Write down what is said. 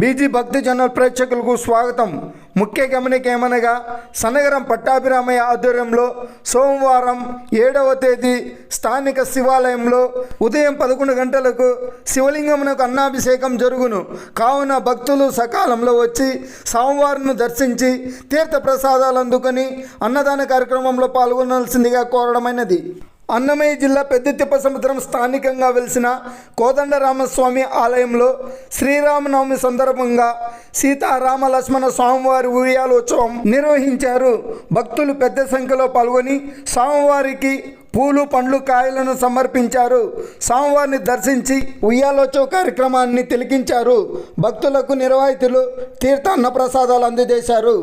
BG భక్తి general ప్రేక్షకులకు స్వాగతం. ముఖ్య గమనిక ఏమనగా సనగరం పట్టాభిరామయ్య ఆధ్వర్యంలో సోమవారం ఏడవ తేదీ స్థానిక శివాలయంలో ఉదయం పదకొండు గంటలకు శివలింగమునకు అన్నాభిషేకం జరుగును. కావున భక్తులు సకాలంలో వచ్చి స్వామివారిని దర్శించి తీర్థ ప్రసాదాలు అందుకొని అన్నదాన కార్యక్రమంలో పాల్గొనాల్సిందిగా కోరడమైనది. అన్నమయ్య జిల్లా పెద్ద తిప్ప సముద్రం స్థానికంగా వెలిసిన కోదండరామస్వామి ఆలయంలో శ్రీరామనవమి సందర్భంగా సీతారామ లక్ష్మణ స్వామివారి ఉయ్యాలోత్సవం నిర్వహించారు. భక్తులు పెద్ద సంఖ్యలో పాల్గొని స్వామివారికి పూలు పండ్లు కాయలను సమర్పించారు. స్వామివారిని దర్శించి ఉయ్యాలోత్సవ కార్యక్రమాన్ని తిలకించారు. భక్తులకు నిర్వాహితులు తీర్థ అన్నప్రసాదాలు అందజేశారు.